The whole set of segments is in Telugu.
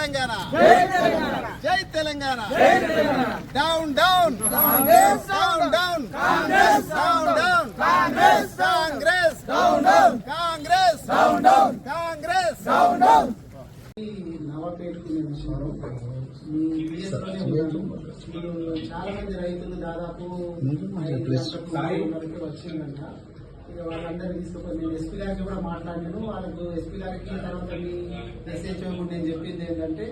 తెలంగాణ జై Telangana down down down down Congress down down Congress Congress down down Congress down down Congress down down మీరు చాలా మంది రైతులు దాదాపు ఐదు గంటలకు వరకు వచ్చిందంట ఇక వాళ్ళందరూ తీసుకుపోయి నేను ఎస్పీ గారికి కూడా మాట్లాడాను. వాళ్ళకు ఎస్పీ గారికి తర్వాత మీ మెసేజ్ కూడా నేను చెప్పింది ఏంటంటే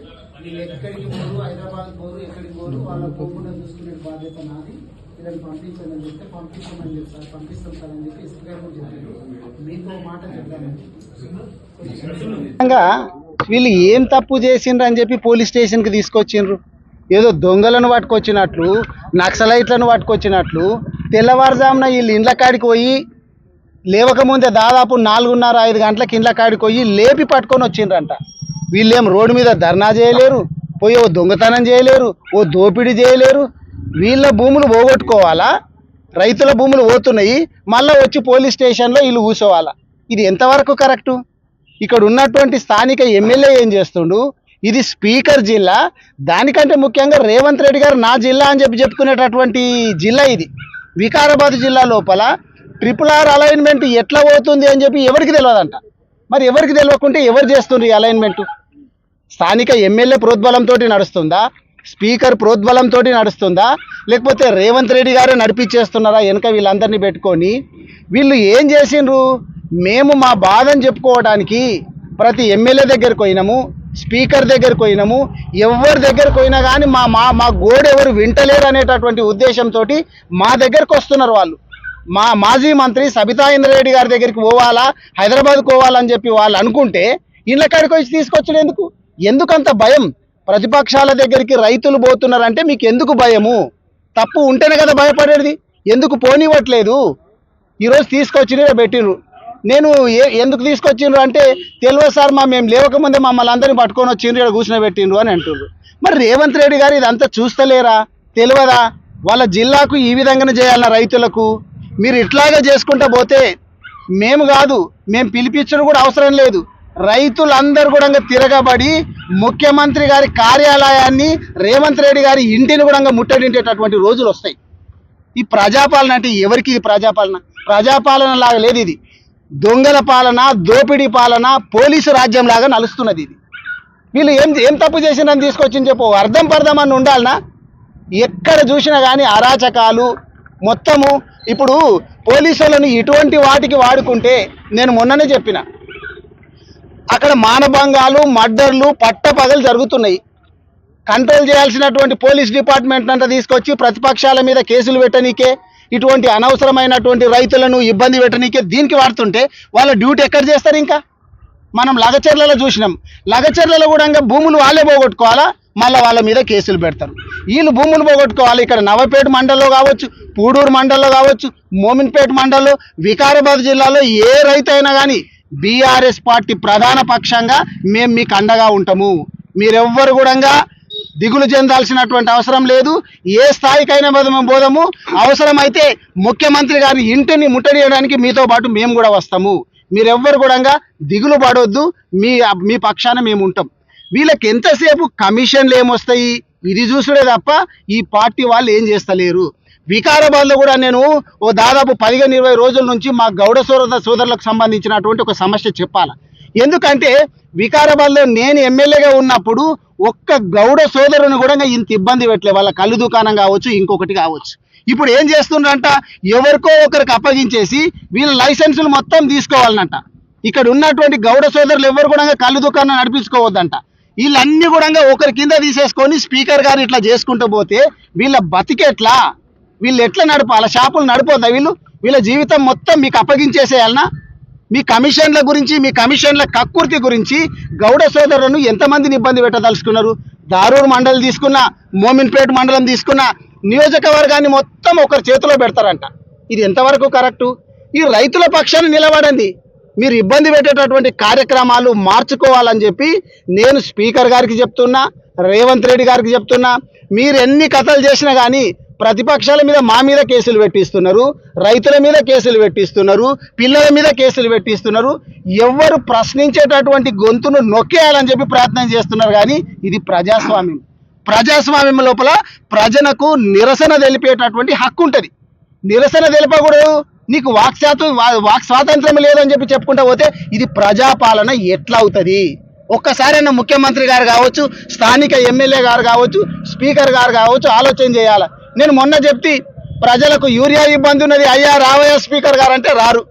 వీళ్ళు ఎక్కడికి పోరు హైదరాబాద్ పోరు ఎక్కడికి పోరు వాళ్ళకు పోకుండా చూసుకునే బాధ్యత నాది. వీళ్ళని పంపించండి అని చెప్తే పంపించమని చెప్తారు పంపిస్తాం సార్ అని చెప్పి ఎస్పీ గారు చెప్పారు. మీతో మాట చెప్తానండి వీళ్ళు ఏం తప్పు చేసిండ్రు అని చెప్పి పోలీస్ స్టేషన్కి తీసుకొచ్చిండ్రు? ఏదో దొంగలను పట్టుకొచ్చినట్లు నక్సలైట్లను పట్టుకొచ్చినట్లు తెల్లవారుజామున వీళ్ళు ఇండ్ల కాడికి పోయి లేవకముందే దాదాపు నాలుగున్నర ఐదు గంటల ఇండ్ల కాడికి పోయి లేపి పట్టుకొని వచ్చిండ్రంట. వీళ్ళేం రోడ్డు మీద ధర్నా చేయలేరు పోయి ఓ దొంగతనం చేయలేరు ఓ దోపిడీ చేయలేరు. వీళ్ళ భూములు పోగొట్టుకోవాలా? రైతుల భూములు పోతున్నాయి మళ్ళీ వచ్చి పోలీస్ స్టేషన్లో వీళ్ళు కూర్చోవాలా ఇది ఎంతవరకు కరెక్టు? ఇక్కడ ఉన్నటువంటి స్థానిక ఎమ్మెల్యే ఏం చేస్తుండు? ఇది స్పీకర్ జిల్లా దానికంటే ముఖ్యంగా రేవంత్ రెడ్డి గారు నా జిల్లా అని చెప్పి చెప్పుకునేటటువంటి జిల్లా ఇది. వికారాబాద్ జిల్లా లోపల ట్రిపుల్ ఆర్ అలైన్మెంట్ ఎట్లా పోతుంది అని చెప్పి ఎవరికి తెలియదంట మరి ఎవరికి తెలియకుంటే ఎవరు చేస్తుంది ఈ అలైన్మెంట్ స్థానిక ఎమ్మెల్యే ప్రోద్బలంతో నడుస్తుందా? స్పీకర్ ప్రోద్బలంతో నడుస్తుందా? లేకపోతే రేవంత్ రెడ్డి గారు నడిపించేస్తున్నారా వెనక వీళ్ళందరినీ పెట్టుకొని? వీళ్ళు ఏం చేసిండ్రు? మేము మా బాధను చెప్పుకోవడానికి ప్రతి ఎమ్మెల్యే దగ్గరికి పోయినాము స్పీకర్ దగ్గరికి పోయినాము ఎవరి దగ్గరికి పోయినా కానీ మా మా మా గోడు ఎవరు వింటలేరు అనేటటువంటి ఉద్దేశంతో మా దగ్గరకు వస్తున్నారు వాళ్ళు. మా మాజీ మంత్రి సబితా ఇంద్రారెడ్డి గారి దగ్గరికి పోవాలా హైదరాబాద్ పోవాలని చెప్పి వాళ్ళు అనుకుంటే ఇళ్ళ కాడికి వచ్చి తీసుకొచ్చడం ఎందుకు? ఎందుకంత భయం? ప్రతిపక్షాల దగ్గరికి రైతులు పోతున్నారంటే మీకు ఎందుకు భయము? తప్పు ఉంటేనే కదా భయపడేది. ఎందుకు పోనివ్వట్లేదు? ఈరోజు తీసుకొచ్చి ఈడ పెట్టిండ్రు. నేను ఏ ఎందుకు తీసుకొచ్చిండ్రు అంటే తెలియదు సార్ మా మేము లేవకముందే మమ్మల్ని అందరినీ పట్టుకొని వచ్చిండ్రు ఇక్కడ కూర్చుని పెట్టిండ్రు అని అంటుండ్రు. మరి రేవంత్ రెడ్డి గారు ఇదంతా చూస్తలేరా? తెలియదా? వాళ్ళ జిల్లాకు ఈ విధంగానే చేయాలన్న రైతులకు? మీరు ఇట్లాగే చేసుకుంటా పోతే మేము కాదు మేము పిలిపించడం కూడా అవసరం లేదు. రైతులందరూ కూడా తిరగబడి ముఖ్యమంత్రి గారి కార్యాలయాన్ని రేవంత్ రెడ్డి గారి ఇంటిని కూడా ముట్టడించేటటువంటి రోజులు వస్తాయి. ఈ ప్రజాపాలన అంటే ఎవరికి ఇది ప్రజాపాలన? ప్రజాపాలన లాగా లేదు ఇది. దొంగల పాలన దోపిడీ పాలన పోలీసు రాజ్యం లాగా నలుస్తున్నది ఇది. వీళ్ళు ఏం ఏం తప్పు చేసిందని తీసుకొచ్చింది చెప్పు. అర్థం పర్థం అని ఉండాలనా? ఎక్కడ చూసినా కానీ అరాచకాలు మొత్తము ఇప్పుడు పోలీసులను ఇటువంటి వాటికి వాడుకుంటే నేను మొన్ననే చెప్పిన. అక్కడ మానభంగాలు మర్డర్లు పట్టపగలు జరుగుతున్నాయి. కంట్రోల్ చేయాల్సినటువంటి పోలీస్ డిపార్ట్మెంట్ అంతా తీసుకొచ్చి ప్రతిపక్షాల మీద కేసులు పెట్టనీకే ఇటువంటి అనవసరమైనటువంటి రైతులను ఇబ్బంది పెట్టనీకే దీనికి వాడుతుంటే వాళ్ళ డ్యూటీ ఎక్కడ చేస్తారు ఇంకా? మనం లగచర్లలో చూసినాం. లగచర్లలో కూడా భూములు వాళ్ళే పోగొట్టుకోవాలా? మళ్ళీ వాళ్ళ మీద కేసులు పెడతారు. వీళ్ళు భూములు పోగొట్టుకోవాలి. ఇక్కడ నవపేట మండల్లో కావచ్చు పూడూరు మండలంలో కావచ్చు మోమిన్పేట మండల్లో వికారాబాద్ జిల్లాలో ఏ రైతు అయినా కానీ బీఆర్ఎస్ పార్టీ ప్రధాన పక్షంగా మేము మీకు అండగా ఉంటాము. మీరెవ్వరు కూడా దిగులు చెందాల్సినటువంటి అవసరం లేదు. ఏ స్థాయికైనా మేము పోదాము. అవసరమైతే ముఖ్యమంత్రి గారి ఇంటిని ముట్టడియడానికి మీతో పాటు మేము కూడా వస్తాము. మీరెవ్వరు కూడా దిగులు పడవద్దు మీ మీ పక్షాన మేము ఉంటాం. వీళ్ళకి ఎంతసేపు కమిషన్లు ఏమొస్తాయి? ఇది చూసుడే తప్ప ఈ పార్టీ వాళ్ళు ఏం చేస్తలేరు. వికారాబాద్లో కూడా నేను ఓ దాదాపు పదిహేను ఇరవై రోజుల నుంచి మా గౌడ సోదర సోదరులకు సంబంధించినటువంటి ఒక సమస్య చెప్పాలి. ఎందుకంటే వికారాబాద్లో నేను ఎమ్మెల్యేగా ఉన్నప్పుడు ఒక్క గౌడ సోదరుని కూడా ఇంత ఇబ్బంది పెట్టలే. వాళ్ళ కళ్ళు దుకాణం కావచ్చు ఇంకొకటి కావచ్చు. ఇప్పుడు ఏం చేస్తుండ్రంట? ఎవరికో ఒకరికి అప్పగించేసి వీళ్ళ లైసెన్సులు మొత్తం తీసుకోవాలనంట. ఇక్కడ ఉన్నటువంటి గౌడ సోదరులు ఎవరు కూడా కళ్ళు దుకాణం నడిపించుకోవద్దంట. వీళ్ళన్నీ కూడా ఒకరి కింద తీసేసుకొని స్పీకర్ గారు ఇట్లా చేసుకుంటూ పోతే వీళ్ళ బతికెట్లా వీళ్ళు ఎట్లా నడపాల షాపులు నడిపోద్దా వీళ్ళు? వీళ్ళ జీవితం మొత్తం మీకు అప్పగించేసేయాలనా? మీ కమిషన్ల గురించి మీ కమిషన్ల కక్కుర్తి గురించి గౌడ సోదరులను ఎంతమందిని ఇబ్బంది పెట్టదలుచుకున్నారు? దారూర్ మండలం తీసుకున్నా మోమిన్పేట మండలం తీసుకున్నా నియోజకవర్గాన్ని మొత్తం ఒకరి చేతిలో పెడతారంట. ఇది ఎంతవరకు కరెక్టు? ఈ రైతుల పక్షాన్ని నిలబడండి. మీరు ఇబ్బంది పెట్టేటటువంటి కార్యక్రమాలు మార్చుకోవాలని చెప్పి నేను స్పీకర్ గారికి చెప్తున్నా రేవంత్ రెడ్డి గారికి చెప్తున్నా మీరు ఎన్ని కథలు చేసినా కానీ ప్రతిపక్షాల మీద మా మీద కేసులు పెట్టిస్తున్నారు రైతుల మీద కేసులు పెట్టిస్తున్నారు పిల్లల మీద కేసులు పెట్టిస్తున్నారు. ఎవరు ప్రశ్నించేటటువంటి గొంతును నొక్కేయాలని చెప్పి ప్రయత్నం చేస్తున్నారు కానీ ఇది ప్రజాస్వామ్యం. ప్రజాస్వామ్యం లోపల ప్రజలకు నిరసన తెలిపేటటువంటి హక్కు ఉంటుంది. నిరసన తెలిపకూడదు. నీకు వాక్ శాతం వాక్ స్వాతంత్రం లేదని చెప్పి చెప్పుకుంటా పోతే ఇది ప్రజాపాలన ఎట్లా అవుతుంది? ఒక్కసారైనా ముఖ్యమంత్రి గారు కావచ్చు స్థానిక ఎమ్మెల్యే గారు కావచ్చు స్పీకర్ గారు కావచ్చు ఆలోచన చేయాలి? నేను మొన్న చెప్తే ప్రజలకు యూరియా ఇబ్బంది ఉన్నది అయ్యా రావయ్య స్పీకర్ గారు అంటే రారు.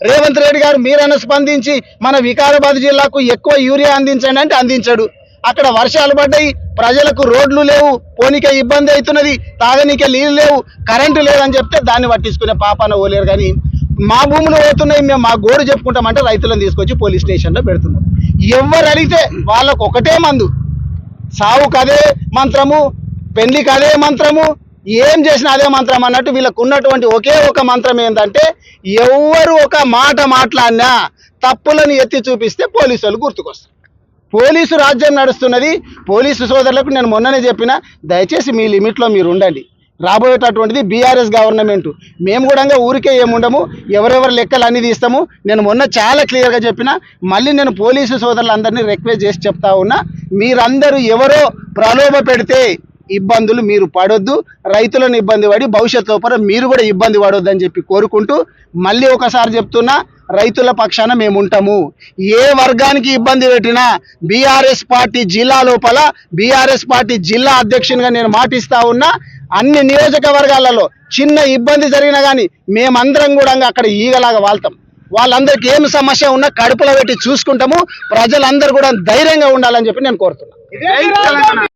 రేవంత్ రెడ్డి గారు మీరైనా స్పందించి మన వికారాబాద్ జిల్లాకు ఎక్కువ యూరియా అందించండి అంటే అందించాడు. అక్కడ వర్షాలు పడ్డాయి ప్రజలకు రోడ్లు లేవు పోనీకే ఇబ్బంది అవుతున్నది తాగనీకే నీళ్ళు లేవు కరెంటు లేదని చెప్తే దాన్ని పట్టించుకునే పాపాన ఓలేరు. కానీ మా భూములు పోతున్నాయి మేము మా గోడు చెప్పుకుంటామంటే రైతులను తీసుకొచ్చి పోలీస్ స్టేషన్లో పెడుతున్నాం. ఎవరు అడిగితే వాళ్ళకు ఒకటే మందు. సావుకు అదే మంత్రము పెళ్ళికి అదే మంత్రము ఏం చేసినా అదే మంత్రం అన్నట్టు వీళ్ళకు ఉన్నటువంటి ఒకే ఒక మంత్రం ఏంటంటే ఎవరు ఒక మాట మాట్లాడినా తప్పులను ఎత్తి చూపిస్తే పోలీసు వాళ్ళు గుర్తుకొస్తారు. పోలీసు రాజ్యం నడుస్తున్నది. పోలీసు సోదరులకు నేను మొన్ననే చెప్పిన దయచేసి మీ లిమిట్లో మీరు ఉండండి. రాబోయేటటువంటిది బీఆర్ఎస్ గవర్నమెంట్. మేము కూడా ఊరికే ఏముండము ఎవరెవరు లెక్కలు అన్ని తీస్తాము. నేను మొన్న చాలా క్లియర్గా చెప్పిన మళ్ళీ నేను పోలీసు సోదరులందరినీ రిక్వెస్ట్ చేసి చెప్తా ఉన్నా మీరందరూ ఎవరో ప్రలోభ పెడితే ఇబ్బందులు మీరు పడొద్దు. రైతులను ఇబ్బంది పడి భవిష్యత్ లోపల మీరు కూడా ఇబ్బంది పడొద్దు అని చెప్పి కోరుకుంటూ మళ్ళీ ఒకసారి చెప్తున్నా రైతుల పక్షాన మేము ఉంటాము. ఏ వర్గానికి ఇబ్బంది పెట్టినా బీఆర్ఎస్ పార్టీ జిల్లా లోపల బీఆర్ఎస్ పార్టీ జిల్లా అధ్యక్షునిగా నేను మాటిస్తా ఉన్నా అన్ని నియోజకవర్గాలలో చిన్న ఇబ్బంది జరిగినా కానీ మేమందరం కూడా అక్కడ ఈగలాగా వాళ్తాం. వాళ్ళందరికీ ఏమి సమస్య ఉన్నా కడుపులో పెట్టి చూసుకుంటాము. ప్రజలందరూ కూడా ధైర్యంగా ఉండాలని చెప్పి నేను కోరుతున్నాను